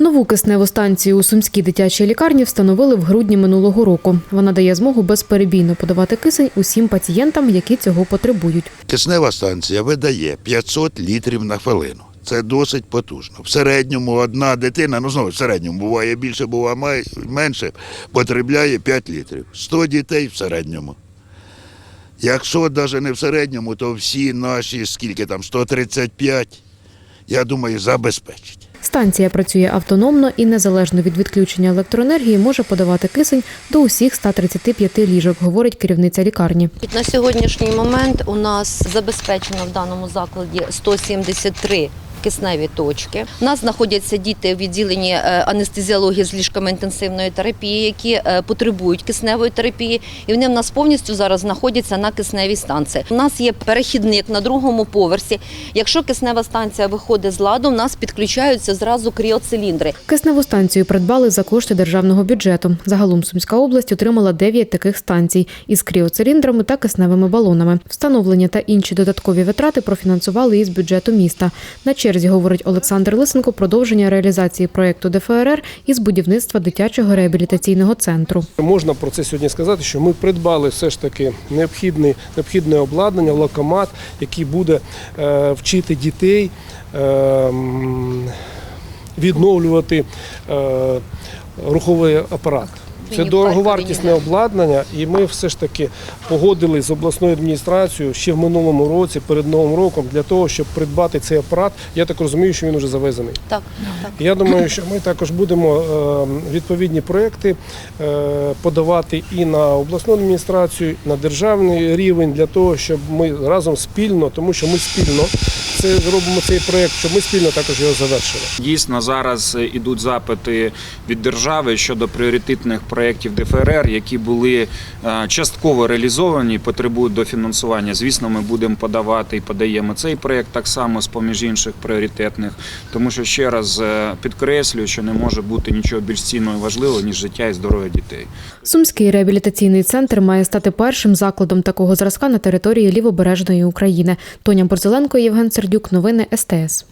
Нову кисневу станцію у Сумській дитячій лікарні встановили в грудні минулого року. Вона дає змогу безперебійно подавати кисень усім пацієнтам, які цього потребують. Киснева станція видає 500 літрів на хвилину. Це досить потужно. В середньому одна дитина, ну знову в середньому буває більше, буває менше, потребляє 5 літрів. 100 дітей в середньому. Якщо навіть не в середньому, то всі наші, скільки там, 135, я думаю, забезпечить. Станція працює автономно і незалежно від відключення електроенергії може подавати кисень до усіх 135 ліжок, говорить керівниця лікарні. На сьогоднішній момент у нас забезпечено в даному закладі 173 кисневі точки. У нас знаходяться діти в відділенні е, анестезіології з ліжками інтенсивної терапії, які е, потребують кисневої терапії, і вони в нас повністю зараз знаходяться на кисневій станції. У нас є перехідник на другому поверсі. Якщо киснева станція виходить з ладу, у нас підключаються зразу кріоциліндри. Кисневу станцію придбали за кошти державного бюджету. Загалом Сумська область отримала 9 таких станцій із кріоциліндрами та кисневими балонами. Встановлення та інші додаткові витрати профінансували із бюджету міста. На черзі, говорить Олександр Лисенко, продовження реалізації проєкту ДФРР із будівництва дитячого реабілітаційного центру. Можна про це сьогодні сказати, що ми придбали все ж таки необхідне, необхідне обладнання, локомат, який буде е, вчити дітей е, відновлювати е, руховий апарат. Це дороговартісне обладнання, і ми все ж таки погодили з обласною адміністрацією ще в минулому році, перед новим роком, для того, щоб придбати цей апарат. Я так розумію, що він вже завезений. Так, так. Я думаю, що ми також будемо е, відповідні проекти е, подавати і на обласну адміністрацію, і на державний рівень для того, щоб ми разом спільно, тому що ми спільно це зробимо цей проект, щоб ми спільно також його завершили. Дійсно, зараз е, ідуть запити від держави щодо пріоритетних проєктів ДФРР, які були е, частково реалізовані, потребують дофінансування. Звісно, ми будемо подавати і подаємо цей проєкт так само з поміж інших пріоритетних, тому що ще раз е, підкреслюю, що не може бути нічого більш цінного і важливого ніж життя і здоров'я дітей. Сумський реабілітаційний центр має стати першим закладом такого зразка на території лівобережної України. Тоня Борзеленко, Євген Сердюк. Новини СТС.